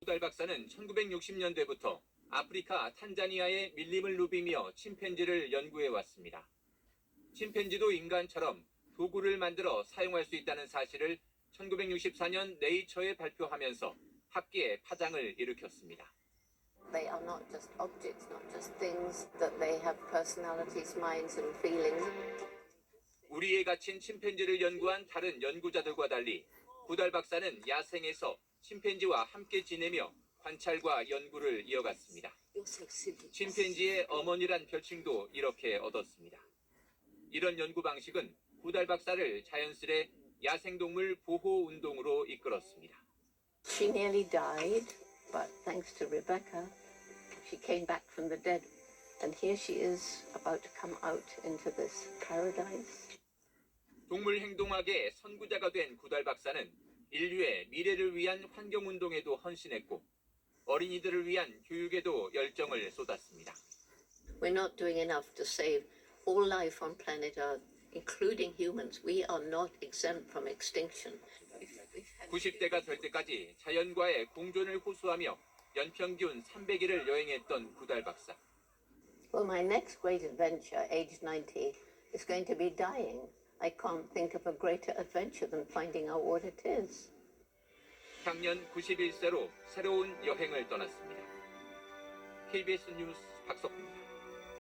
구달 박사는 1960년대부터 아프리카 탄자니아의 밀림을 누비며 침팬지를 연구해 왔습니다. 침팬지도 인간처럼 도구를 만들어 사용할 수 있다는 사실을 1964년 네이처에 발표하면서 학계에 파장을 일으켰습니다. They are not just objects, not just things, that they have personalities, minds, and feelings. 우리에 갇힌 침팬지를 연구한 다른 연구자들과 달리 구달 박사는 야생에서 침팬지와 함께 지내며 관찰과 연구를 이어갔습니다. 침팬지의 어머니란 별칭도 이렇게 얻었습니다. 이런 연구 방식은 구달 박사를 자연스레 야생동물 보호 운동으로 이끌었습니다. She nearly died, but thanks to Rebecca, she came back from the dead. And here she is about to come out into this paradise. 동물 행동학의 선구자가 된 구달 박사는 인류의 미래를 위한 환경 운동에도 헌신했고 어린이들을 위한 교육에도 열정을 쏟았습니다. We're not doing enough to save all life on planet Earth, including humans. We are not exempt from extinction. 90대가 될 때까지 자연과의 공존을 호소하며 연평균 300일을 여행했던 구달 박사. Well, my next great adventure, age 90, is going to be dying. I can't think of a greater adventure than finding out what it is. 향년 91세로 새로운 여행을 떠났습니다. KBS 뉴스 박석훈입니다.